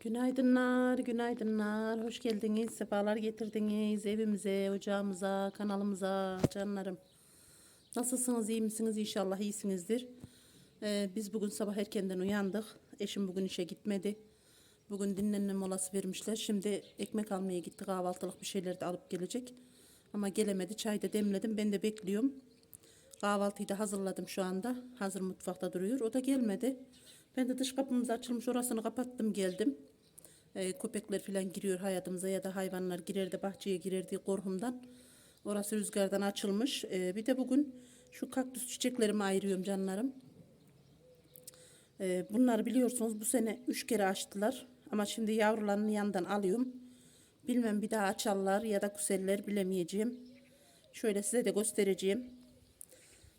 Günaydınlar, günaydınlar. Hoş geldiniz, sefalar getirdiniz evimize, ocağımıza, kanalımıza, canlarım. Nasılsınız, iyi misiniz? İnşallah iyisinizdir. Ee, biz bugün sabah erkenden uyandık. Eşim bugün işe gitmedi. Bugün dinlenme molası vermişler. Şimdi ekmek almaya gitti. Kahvaltılık bir şeyler de alıp gelecek. Ama gelemedi. Çay da demledim. Ben de bekliyorum. Kahvaltıyı da hazırladım şu anda. Hazır mutfakta duruyor. O da gelmedi. Ben de dış kapımız açılmış. Orasını kapattım geldim. Ee, köpekler falan giriyor hayatımıza ya da hayvanlar girer de bahçeye girer diye korkumdan. Orası rüzgardan açılmış. Ee, bir de bugün şu kaktüs çiçeklerimi ayırıyorum canlarım. Ee, bunları biliyorsunuz bu sene üç kere açtılar. Ama şimdi yavrularını yandan alıyorum. Bilmem bir daha açarlar ya da kuseller bilemeyeceğim. Şöyle size de göstereceğim.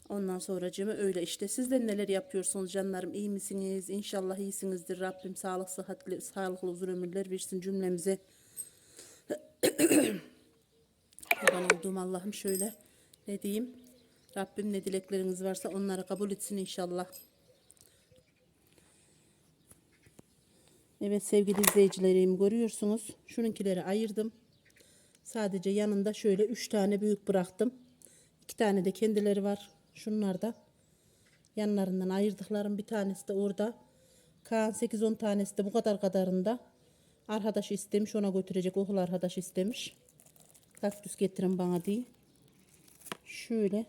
Ondan sonracığımı öyle işte. Sizler neler yapıyorsunuz canlarım? İyi misiniz? İnşallah iyisinizdir. Rabbim sağlık, sıhhatli, sağlıklı uzun ömürler versin cümlemize. Kurban olduğum Allah'ım şöyle ne diyeyim? Rabbim ne dilekleriniz varsa onları kabul etsin inşallah. Evet sevgili izleyicilerim görüyorsunuz. Şununkileri ayırdım. Sadece yanında şöyle 3 tane büyük bıraktım. 2 tane de kendileri var. Şunlar da yanlarından ayırdıklarım bir tanesi de orada. Kaan 8-10 tanesi de bu kadar kadarında. Arkadaş istemiş ona götürecek okul arkadaş istemiş. Kaktüs getirin bana diye. Şöyle.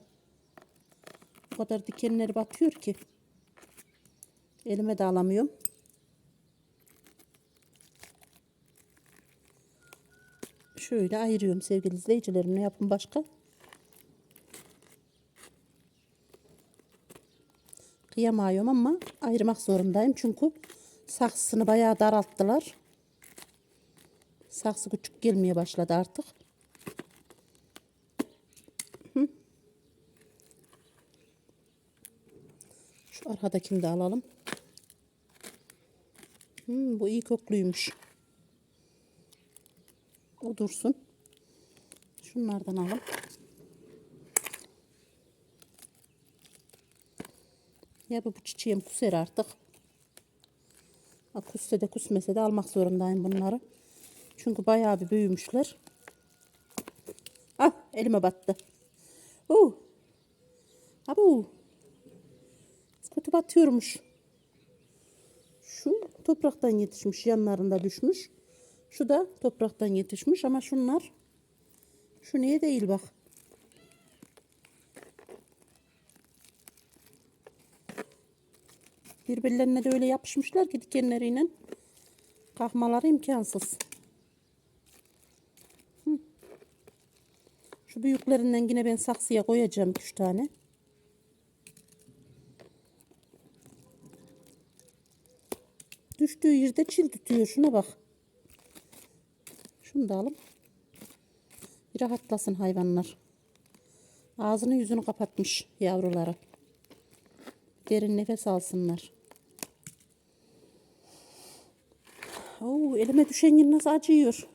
Bu kadar dikenleri batıyor ki. Elime de alamıyorum. Şöyle ayırıyorum sevgili izleyicilerim. Ne yapın başka? Kıyamıyorum ama ayırmak zorundayım. Çünkü saksısını bayağı daralttılar. Saksı küçük gelmeye başladı artık. Şu arkadakini de alalım. Hmm, bu iyi kokluymuş. O dursun. Şunlardan alalım. Ya bu çiçeğim kuser artık. Kusse de kusmese de almak zorundayım bunları. Çünkü bayağı bir büyümüşler. Ah elime battı. Uh. Abu. Kötü batıyormuş. Şu topraktan yetişmiş yanlarında düşmüş. Şu da topraktan yetişmiş ama şunlar şu niye değil bak. Birbirlerine de öyle yapışmışlar ki dikenleriyle kalkmaları imkansız. Şu büyüklerinden yine ben saksıya koyacağım üç tane. Düştüğü yerde çil tutuyor. Şuna bak. Şunu da alalım. Bir rahatlasın hayvanlar. Ağzını yüzünü kapatmış yavruları. Derin nefes alsınlar. Oo, elime düşen yer nasıl acıyor.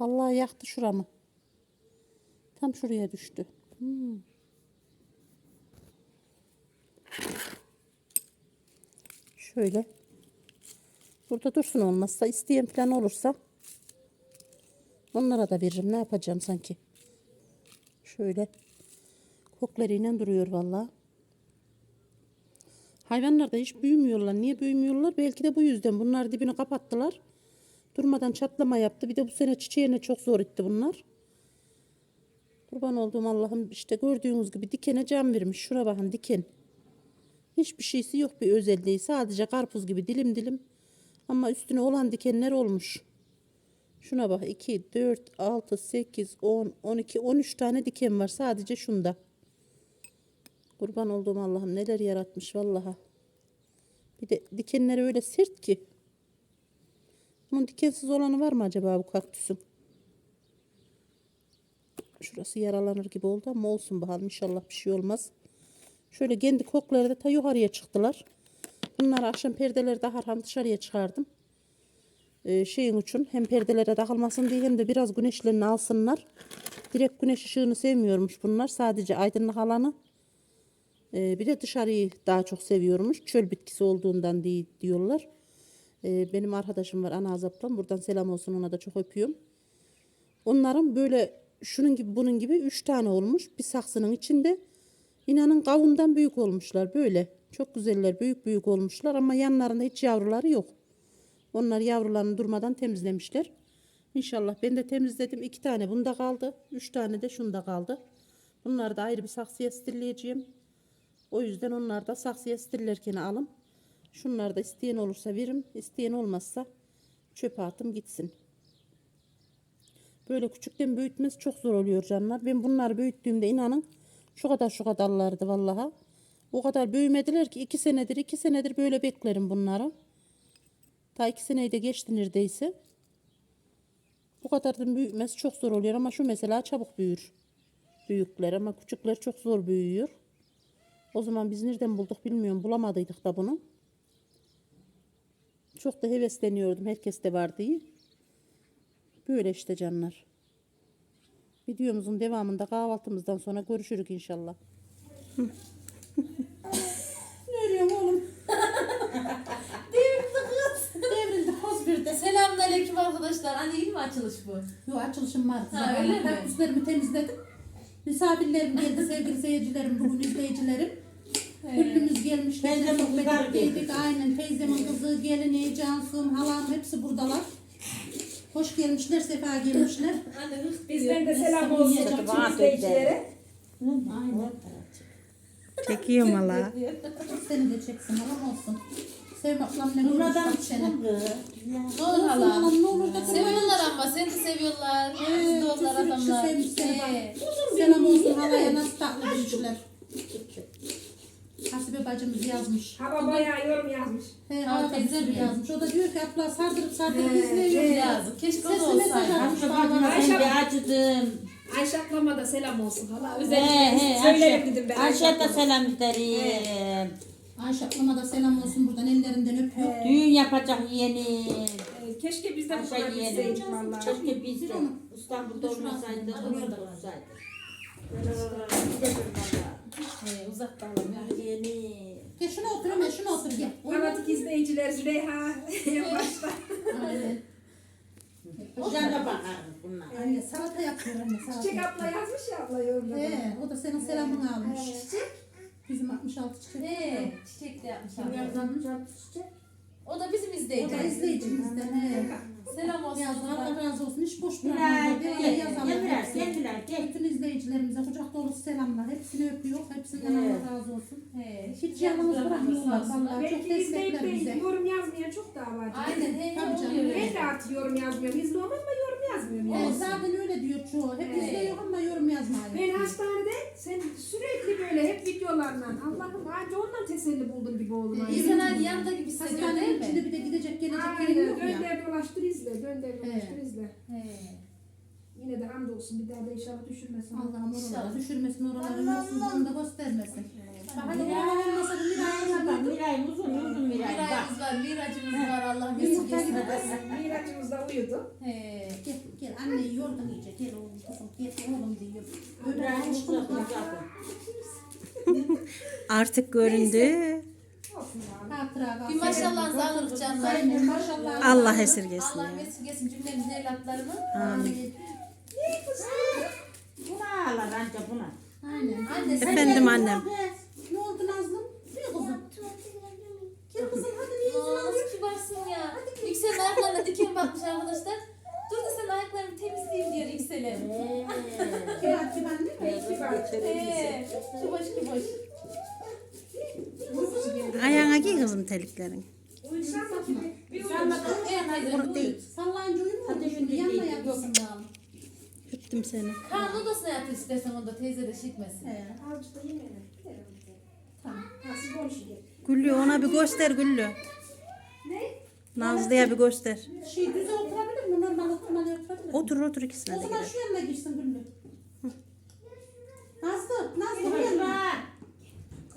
Vallahi yaktı şuramı. Tam şuraya düştü. Hmm. Şöyle. Burada dursun olmazsa isteyen falan olursa onlara da veririm. Ne yapacağım sanki. Şöyle koklarıyla duruyor vallahi. Hayvanlar da hiç büyümüyorlar. Niye büyümüyorlar? Belki de bu yüzden. Bunlar dibini kapattılar. Durmadan çatlama yaptı. Bir de bu sene çiçeğine çok zor etti bunlar. Kurban olduğum Allah'ım işte gördüğünüz gibi dikene can vermiş. Şura bakın diken. Hiçbir şeysi yok bir özelliği. Sadece karpuz gibi dilim dilim. Ama üstüne olan dikenler olmuş. Şuna bak 2, 4, 6, 8, 10, 12, 13 tane diken var sadece şunda. Kurban olduğum Allah'ım neler yaratmış vallaha. Bir de dikenleri öyle sert ki. Bunun dikensiz olanı var mı acaba bu kaktüsün? Şurası yaralanır gibi oldu ama olsun bakalım inşallah bir şey olmaz. Şöyle kendi kokları da ta yukarıya çıktılar. Bunları akşam perdeleri daha dışarıya çıkardım. Ee, şeyin için hem perdelere takılmasın diye hem de biraz güneşlerini alsınlar. Direkt güneş ışığını sevmiyormuş bunlar. Sadece aydınlık alanı. Ee, bir de dışarıyı daha çok seviyormuş. Çöl bitkisi olduğundan değil diyorlar. Ee, benim arkadaşım var Ana Azap'tan. Buradan selam olsun ona da çok öpüyorum. Onların böyle şunun gibi bunun gibi üç tane olmuş. Bir saksının içinde. İnanın kavundan büyük olmuşlar böyle. Çok güzeller büyük büyük olmuşlar ama yanlarında hiç yavruları yok. Onlar yavrularını durmadan temizlemişler. İnşallah ben de temizledim. iki tane bunda kaldı. Üç tane de şunda kaldı. Bunları da ayrı bir saksıya stirleyeceğim. O yüzden onlar da saksıya stirlerken alım. Şunları da isteyen olursa veririm. İsteyen olmazsa çöpe atım gitsin. Böyle küçükten büyütmesi çok zor oluyor canlar. Ben bunları büyüttüğümde inanın şu kadar şu kadarlardı vallaha. O kadar büyümediler ki iki senedir iki senedir böyle beklerim bunları. Ta iki seneyi de geçti neredeyse. Bu kadar da büyümesi çok zor oluyor ama şu mesela çabuk büyür. Büyükler ama küçükler çok zor büyüyor. O zaman biz nereden bulduk bilmiyorum. Bulamadıydık da bunu. Çok da hevesleniyordum. Herkes de var diye. Böyle işte canlar. Videomuzun devamında kahvaltımızdan sonra görüşürük inşallah. ne örüyorsun oğlum? Devrildi kız. Devrildi koz bir de. Selamünaleyküm arkadaşlar. Anne yeni mi açılış bu? Yo açılışım var. Ha, öyle mi? Üstlerimi temizledim. Misafirlerim geldi sevgili seyircilerim, bugün izleyicilerim. Güllümüz gelmişler. Teyzemin sohbet kızlar geldi. Aynen teyzemin kızı, gelini, Cansım, halam hepsi buradalar. Hoş gelmişler, sefa gelmişler. Bizden de selam olsun tüm izleyicilere. Aynen. Çekiyorum hala. Seni de çeksin, halam olsun. Sevim ablam ne görmüş seni. Ne olur hala? Ne olur da Seviyorlar ama seni de seviyorlar. Bir sürü kişi adamlar. seni. Ee, Selam olsun halaya nasıl tatlı demişler. Hasibe bacımız yazmış. Hava bayağı yorum yazmış. He, Ha, bir teyze mi? yazmış. O da diyor ki abla sardırıp sardırıp izliyor. yazık. Keşke o da Sesli mesaj olsaydı. atmış Ayşe sen bir acıdın. Ayşe ablama da selam olsun hala. He Özellikle he söylerim Ayşe. dedim ben. Ayşe de ablama. selam isterim. Ayşe ablama da selam olsun buradan ellerinden öpüyor. Düğün yapacak yeni. Ee, Keşke biz de Ayşe bunları yeğenim. bilseydik valla. Keşke biz de İstanbul'da olmasaydı. Orada olsaydı. Ee, uzakta alalım. Yeni. Gel şuna otur Ömer şuna otur gel. Fanatik izleyiciler Züleyha başta. Aynen. Güzel de bakar bunlar. Anne salata yapıyor anne salata. Çiçek abla yazmış ya abla yorumladı. He, o da senin selamını almış. Bizim 66 çiçek. Ee, çiçek de yapmış Kim abi. çiçek? O da bizim O da izleyicimiz. izleyicimizden he. Selam olsun. Yazdı Allah razı olsun. Hiç boş Miray, bırakmadı. gel, Devamlı yazalım. gel. Bütün izleyicilerimize kucak dolusu selamlar. Hepsini öpüyor. Hepsinden Evet. Allah razı olsun. He, Hiç yalnız bırakmıyorlar vallahi. Çok Belki izleyip destekler de bize. yorum yazmayan çok daha var. Aynen he Tabii canım. oluyor Ben de artık yorum yazmıyorum. İzliyorum ama yorum yazmıyorum. Evet, zaten öyle diyor çoğu. Hep Evet. izliyor ama yorum yazmıyor. Ben hastanede sen sürekli böyle hep videolarla Allah'ım anca ondan teselli buldum gibi oldum. Ee, İnsan hani yanında gibi hissediyor değil Hastanenin içinde bir de gidecek gelecek Aynen yerim yok ya. dönder dolaştır izle, dönder dolaştır Evet. izle. He. Yine de hamdolsun bir daha da inşallah düşürmesin. Allah'ım oraları İnşallah. düşürmesin oraları yolsuzluğunu da göstermesin. Bak hani oralar olmasa da bir Bak, Miray uzun uzun Miray bak. Mirayımız var, miracımız var. Allah mesut etsin. Miraç'ımız da uyudu. He. Gel gel anne yordun iyice gel oğlum gel oğlum diyor. Öyle Miray. Artık göründü. Olsun ya. Hatıra Bir maşallahınızı alırız canlar. Aynen maşallah. Allah esirgesin Allah ya. mesut etsin cümlemizin evlatlarını. Amin. Buna ağlar anca buna. Aynen. Anne sen Efendim annem. Ne oldu Nazlım? Ne kızım? Gel kızım hadi bir yüzünü Aa, nasıl kibarsın ya. Yüksel'in ayaklarına diken batmış arkadaşlar. Dur da sen ayaklarını temizleyeyim diyor Yüksel'e. Kibar kibar değil mi? Peki bak. He. Kiboş kiboş. Ayağına giy kızım terliklerin. Uyusan bakayım. Bir Sen bakalım. Evet teyze buyur. Sallayınca uyumuyor Hadi musun? şimdi Yanına değil, yatırsın da. Öptüm seni. Kaan odasına yat istersen onda teyze de şişmesin. He. Avcı da yemeyelim. Tamam. Ha siz konuşun. Güllü ona bir göster Güllü. Ne? Nazlı'ya bir göster. Şey düze oturabilir mi? Normal oturmalı oturabilir mi? Otur otur ikisine O de zaman gider. şu yanına girsin Güllü. Nazlı, Nazlı bu yanına.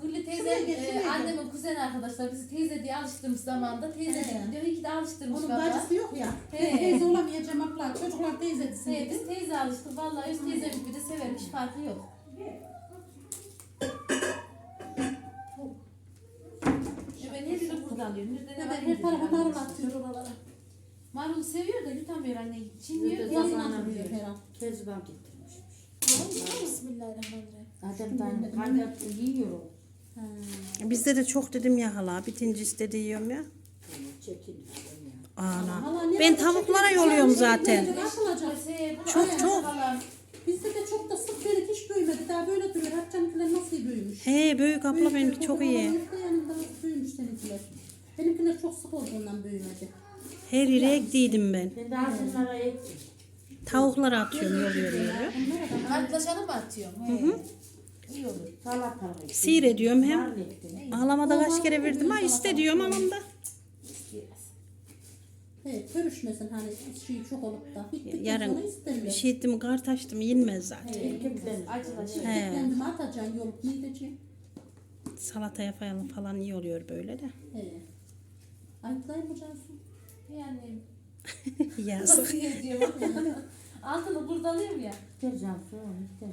Gülü teyze Şuraya geç, şuraya e, geç. annemin kuzen arkadaşlar bizi teyze diye alıştırmış zamanda. Teyze He. diyor iyi ki de alıştırmış Onun valla. bacısı yok ya. He. Teyze olamayacağım abla. Çocuklar teyze desin He, biz teyze alıştık. Vallahi öz teyzemiz bir de severmiş farkı yok. Ya ben alıyorum. Nerede ne var her tarafa marul atıyor oralara. Marulu seviyor da yutamıyor anne. Çinliyor. Nerede Gelin zaman atıyor her Ferhan. Kezban getirmiş. Bismillahirrahmanirrahim. Adem'den kaynattı yiyor o. Bizde de çok dedim ya hala. Bitince istedi yiyorum ya. Yani çekin. Ana. Hala ne Ben yapacak? tavuklara yoluyorum zaten. Çok, çok. Bizde de çok da sık böyle hiç büyümedi. Daha böyle duruyor. Hatice'ninkiler nasıl iyi büyümüş. He büyük abla Büyük, benimki çok iyi. da nasıl seninkiler. Benimkiler çok sık olduğundan büyümedi. Her yere ektiydim ben. Ben de altınlara ektim. Tavuklara atıyorum yoluyor böyle. Arkadaşlarına mı atıyorum? He. İyi olur. Salatalık ektim. Sihir ediyorum hem. Ağlamada kaç kere verdim ha iste diyorum alamda. Evet, görüşmesin hani şey çok olup da. Yarın bir şey ettim kart açtım yenmez zaten. Kendime atacaksın yolup ne edeceğim? Salataya falan falan iyi oluyor böyle de. He. Ayıklayayım mı Cansu? Yani Yazık. nasıl diyorum. Altını burada alıyorum ya. Gel Cansu. gel.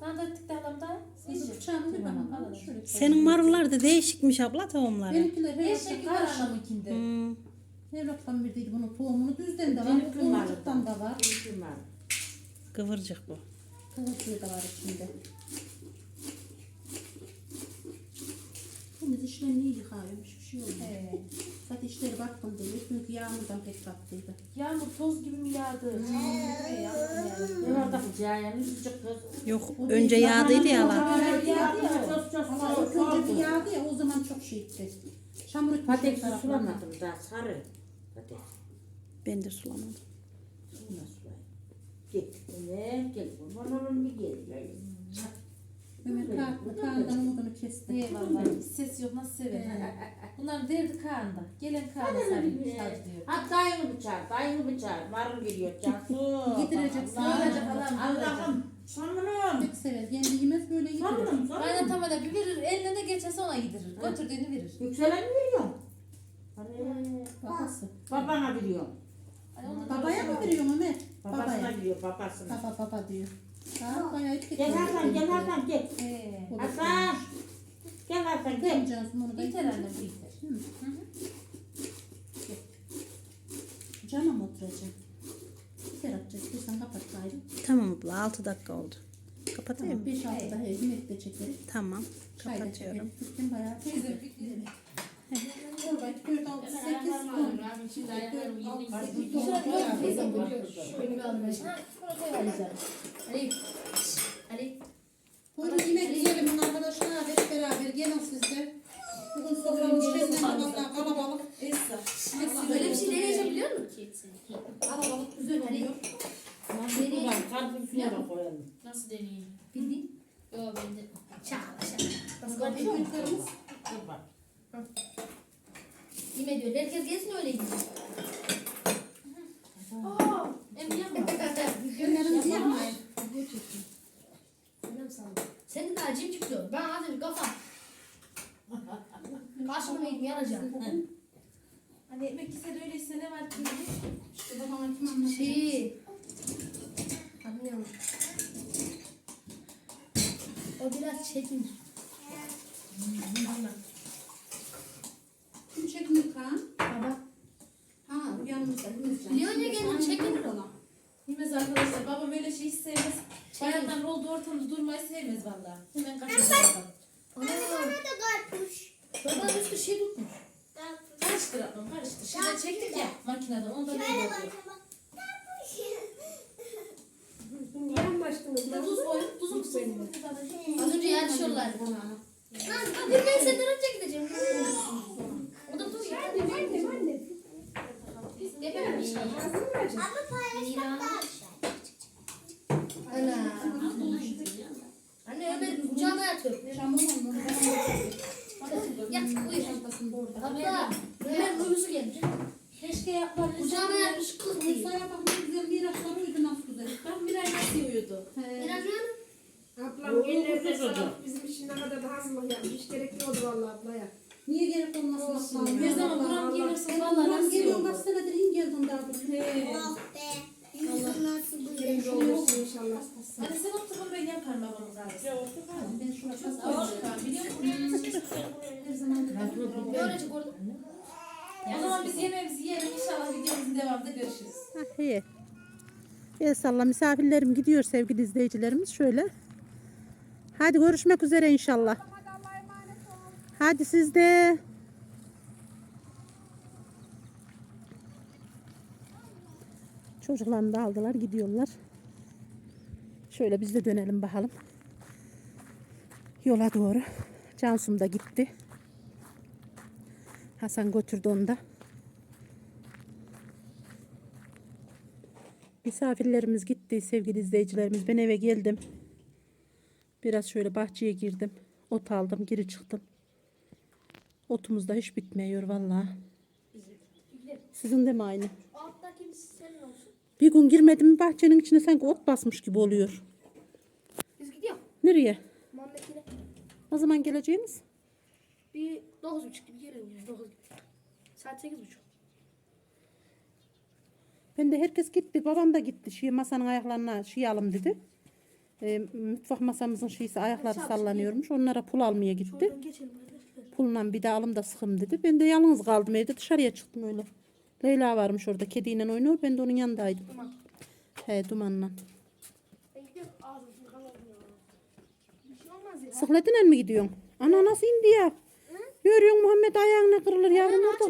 Ben de ettik de alamda. Şimdi bıçağını bir bana al. Şöyle Senin marullar da değişikmiş abla tohumları. Benimkiler her şey anamınkinde. Hmm. Evlattan birdiydi bunun tohumunu düzden de var. Tohumcuktan da var. Kıvırcık bu. Kıvırcığı da var içinde. Temiz işlerini iyi yıkıyormuş. Olmuyor. He. Zaten işleri baktım diye. Çünkü yağmurdan pek baktıydı. Yağmur toz gibi mi yağdı? He, yağmur yağdı. Ne var da sıcak kız. Yok önce yağdıydı ya la. Yağdı ya. Ama ilk önce bir yağdı ya o zaman çok şey etti. Çamur etmiş taraflarına. sulamadım daha sarı. Patates. Ben de sulamadım. Sula sulayım. Git. Ne? Gel. Kurban olun bir gel. Mehmet Kaan, Kaan'dan umudunu kesti. Hiç ses yok nasıl sever. Bunlar derdi Kaan'da. Gelen sarılmış hadi diyor. Ha dayını bıçak, dayını bıçak. Marul geliyor Cansu. Yedireceksin. Sağlayacak Allah'ım. Allah'ım. Sonum. Pek sever. Kendi yemez böyle yedirir. Sonum. Sonum. Kaynatama da bir verir. Eline ne geçerse ona yedirir. Götürdüğünü verir. Yükselen veriyorum. Hani Babası. babana da Babaya mı veriyor Mehmet? Babasına veriyor babasına. Baba baba diyor. Ha, bayağı etki Gel Hasan gel Hasan gel. Hasan. Gel Hasan Gel. Cansu bunu da. Annem mı oturacak? Bir kere atacağız. Bir sen kapat gayrı. Tamam abla 6 dakika oldu. Kapatayım Tamam. mı? 5-6 daha yemek de çekeriz. Tamam. Çay da Kapatıyorum. Türk'ün bayağı teyze. Çorba 4 6 8 10. Buyurun yemek yiyelim arkadaşlar. Hep beraber gelin siz de. Bugün soframız şenlendi valla kalabalık. Böyle bir şey deneyeceğim biliyor musun ki? Kalabalık güzel oluyor. Da koyalım. Nasıl deneyeyim? Bildin? Yok ben de. Şaka şaka. Büyüklerimiz Dur bak. Yemin ediyor. Herkes gelsin öyle gidiyor. Em yapma. Günlerimizi yapmayın. Senin de acım çıkıyor. Ben az önce kafa. Karşıma gidip yanacağım. Hani ekmek ise de öyleyse ne var ki? İşte babama kim anlatıyor? Şey. Anlıyorum. O biraz çekin. Kim çekinir Kaan? Baba. Ha yanımızda. ya kendini çekinir ona. Bilmez arkadaşlar. Babam öyle şey hiç sevmez. Bayattan oldu ortamda durmayı sevmez valla. Hemen kaçıyor babam. Ana. Baba üstü şey tutmuş. Karıştır ablam karıştır. Şimdi çektik ya makineden. Ondan öyle oluyor. Bir de tuz koyun. Tuzu mu Az önce yarışıyorlar. Hadi ben senden önce gideceğim. O da dur ya. Yapamam işte. Ana. Anne Ömer kucağına yatıyor. Yat buyur. Abla Ömer uyusu geldi. Keşke yapmamış. Kucağına yatmış kız değil. Musa'ya bak ne güzel miraçları uyudu nasıl güzel. Bak bir ay nasıl uyudu. Ablam gelirde sabah bizim için ne kadar da hazırlık yapmış. Gerekli oldu vallahi ablaya. Niye gerek olmasın? Ne zaman buram gelirsin vallahi Buram nasıl geliyorum olur. kaç senedir in geldim daha bu. Hadi sen otur bunu ben yaparım babamın kahvesi. Ben şuna çok Ağır biliyor musun? her zaman Böylece orada. O zaman biz yemeğimizi yiyelim inşallah videomuzun devamında görüşürüz. Hah, iyi. El salla misafirlerim gidiyor sevgili izleyicilerimiz şöyle. Hadi görüşmek üzere inşallah. Hadi siz Çocuklarını da aldılar gidiyorlar. Şöyle biz de dönelim bakalım. Yola doğru. Cansum da gitti. Hasan götürdü onu da. Misafirlerimiz gitti sevgili izleyicilerimiz. Ben eve geldim. Biraz şöyle bahçeye girdim. Ot aldım, geri çıktım. Otumuz da hiç bitmiyor vallahi. Sizin de mi aynı? Alttaki bir senin olsun. Bir gün girmedim mi bahçenin içine sanki ot basmış gibi oluyor. Biz gidiyor. Nereye? Muhammed'ine Ne zaman geleceğiniz? bir dokuz buçuk gibi gelelim yani dokuz gibi. Saat sekiz buçuk. Ben de herkes gitti. Babam da gitti. Şey, masanın ayaklarına şey alım dedi. E, mutfak masamızın şeysi ayakları sallanıyormuş. Onlara pul almaya gitti. Pulla bir de alım da sıkım dedi. Ben de yalnız kaldım evde dışarıya çıktım öyle. Leyla varmış orada kediyle oynuyor. Ben de onun yanındaydım. Duman. He dumanla. Bir şey. Sıkletine mi gidiyorsun? Ana nasıl indi ya? Görüyorsun Muhammed ayağına kırılır yavrum Ayağını orada.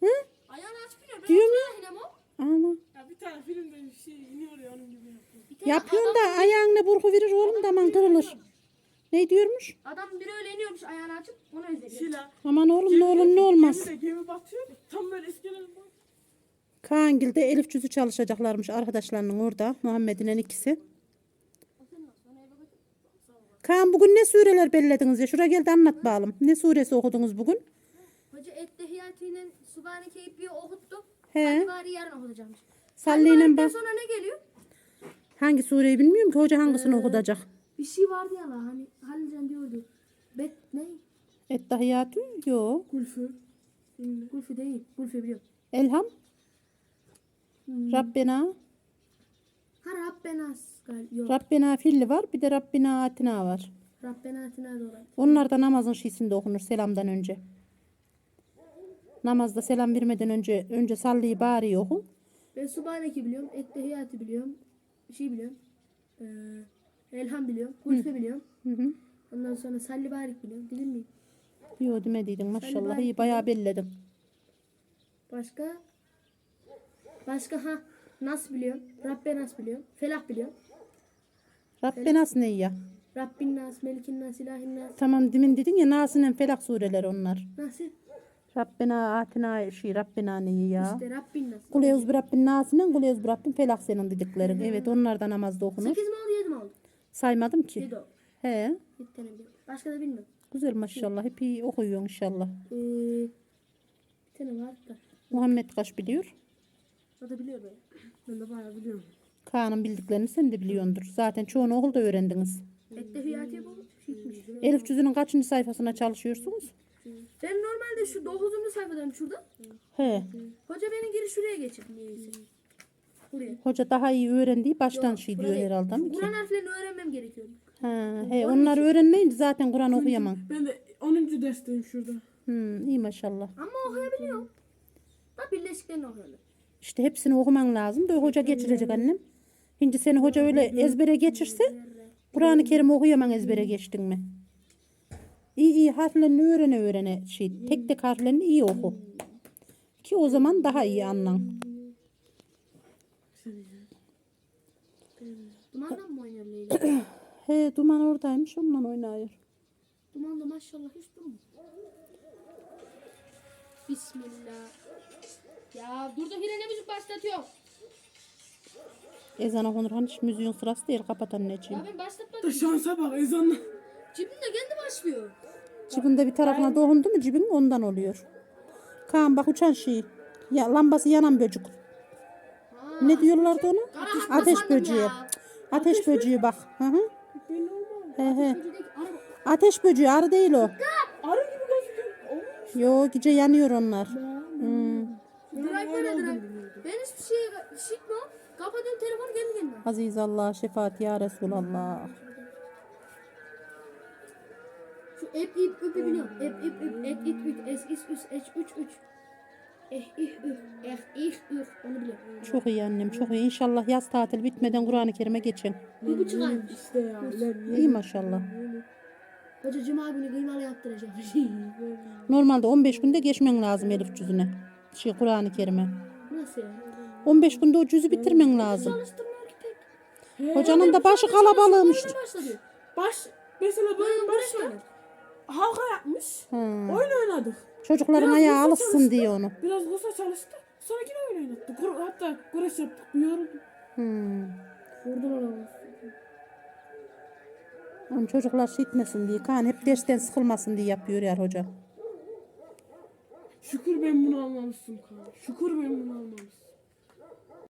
Hı? Ayağını açıp biniyor. Oturuyorum yine ama. Ya bir tane filmde bir şey iniyor ya onun gibi yapıyor. Bir tane yapıyorsun da ayağına burku verir oğlum da aman kırılır. Ne diyormuş? Adam biri öyle iniyormuş ayağını açıp onu izledi. Şila. Aman oğlum ne olur ne olmaz. Gemide gemi batıyor. Tam böyle iskelenin bak. Kaangil'de Elif cüzü çalışacaklarmış arkadaşlarının orada. Muhammed'in ikisi. Kaan bugün ne sureler bellediniz ya? Şuraya gel de anlat bakalım. Ne suresi okudunuz bugün? Hoca Ettehiyati'nin Subhaneke ipliği okuttu. He. Hadi bari yarın okutacakmış. Salliyle Salliyle bak. sonra ne geliyor? Hangi sureyi bilmiyorum ki hoca hangisini okutacak. Bir şey vardı ya la hani Halilcan diyordu. Bet ne? Ettehiyatü yok. Kulfü. Gulfi değil. Gulfi biliyorum. Elham. Rabbena. Ha Rabbenas galiba. Yok. Rabbena filli var. Bir de Rabbena atina var. Rabbena atina da olay. Onlar da namazın şeysinde okunur selamdan önce. Namazda selam vermeden önce önce sallıyı bari okun. Ben Subhaneke biliyorum. Ettehiyatı biliyorum. Şey biliyorum. Ee, Elham biliyorum. Gulfi biliyorum. Hı hı. Ondan sonra Salli Barik biliyorum. Bilir miyim? Yo demediydin maşallah iyi bayağı belledin. Başka? Başka ha. Nas biliyorum. Rabbenas biliyorum. Felah biliyorum. Rabbenas ne ya? Rabbin Nas, Melikin Nas, İlahin Nas. Tamam demin dedin ya Nas'ın felak sureleri onlar. Nasıl? Rabbena atina şey Rabbena ne ya? İşte Rabbin Nas. Kul euz bi Rabbin Nas'ın kul euz bi Rabbin felak senin dediklerin. Evet onlar da namazda okunur. 8 mi oldu 7 mi oldu? Saymadım ki. 7 oldu. He. 7 tane biliyorum. Başka da bilmiyorum. Güzel maşallah. Hep iyi okuyorsun inşallah. Ee, bir tane var da. Muhammed kaç biliyor? O da biliyor böyle. Ben de bayağı biliyorum. Kaan'ın bildiklerini sen de biliyordur. Zaten çoğunu okulda öğrendiniz. Ettehiyatı bu. Elif cüzünün kaçıncı sayfasına çalışıyorsunuz? Ben normalde şu 9. sayfadayım şurada. He. Hoca beni geri şuraya geçirdi niyeyse. Buraya. Hoca daha iyi öğrendiği baştan şey diyor Buraya. herhalde mi ki? Kur'an harflerini öğrenmem gerekiyor. Ha, he, onları öğrenmeyince zaten Kur'an okuyamam. Ben de 10. dersteyim şurada. Hmm, iyi maşallah. Ama okuyabiliyorum. Da birleşiklerini okuyorum. İşte hepsini okuman lazım da hoca geçirecek annem. Şimdi seni hoca öyle ezbere geçirse Kur'an-ı Kerim okuyamam ezbere geçtin mi? İyi iyi harflerini öğrene öğrene şey tek tek harflerini iyi oku. Ki o zaman daha iyi anlan. Dumandan mı oynuyor Leyla? He duman oradaymış onunla oynuyor. Duman da maşallah hiç durmuyor. Bismillah. Ya durduk yine ne müzik başlatıyor? Ezan okunurken hiç müziğin sırası değil kapat anneciğim. Ya ben başlatmadım. Da şansa bak ezanla. Cibimde kendi başlıyor. Cibinde bir tarafına dokundu mu cibin ondan oluyor. Kaan bak uçan şey. Ya, lambası yanan böcek. Ne diyorlardı ona? Ateş böceği. Ateş böceği bak. Hı hı. He he. Ateş böceği arı değil o. Arı gibi gözüküyor. Yo gece yanıyor onlar. Hmm. Direkt böyle direkt. Ben hiçbir şey şıkmam. Kapatıyorum telefonu kendi kendine. Aziz Allah şefaat ya Resulallah. Şu ep ip üpü biliyorum. Ep ip üp et it üt es is üs eç üç üç. Eh ih üh eh ih üh onu biliyorum. Çok iyi annem çok iyi. İnşallah yaz tatil bitmeden Kur'an-ı Kerim'e geçin. Bir buçuk aymış. İşte ya. lan. İyi maşallah. Hoca cuma günü kıymalı yaptıracağım. Normalde 15 günde geçmen lazım Elif cüzüne. Şey Kur'an-ı Kerim'e. Nasıl ya? 15 günde o cüzü bitirmen lazım. Çalıştırmıyor ki pek. Hocanın da başı kalabalığımış. Başladı. Baş, mesela benim başka. halka yapmış. Oyun oynadık. Çocukların Biraz ayağı alışsın diye onu. Biraz kısa çalıştı. Sonra yine oyun oynadık. Kur, hatta güreş yaptık. Yoruldum. Hmm. Vurdular ama. Oğlum çocuklar şey etmesin diye. Kan hep dersten sıkılmasın diye yapıyor ya hoca. Şükür ben bunu almamışsın kan. Şükür ben bunu almamışsın.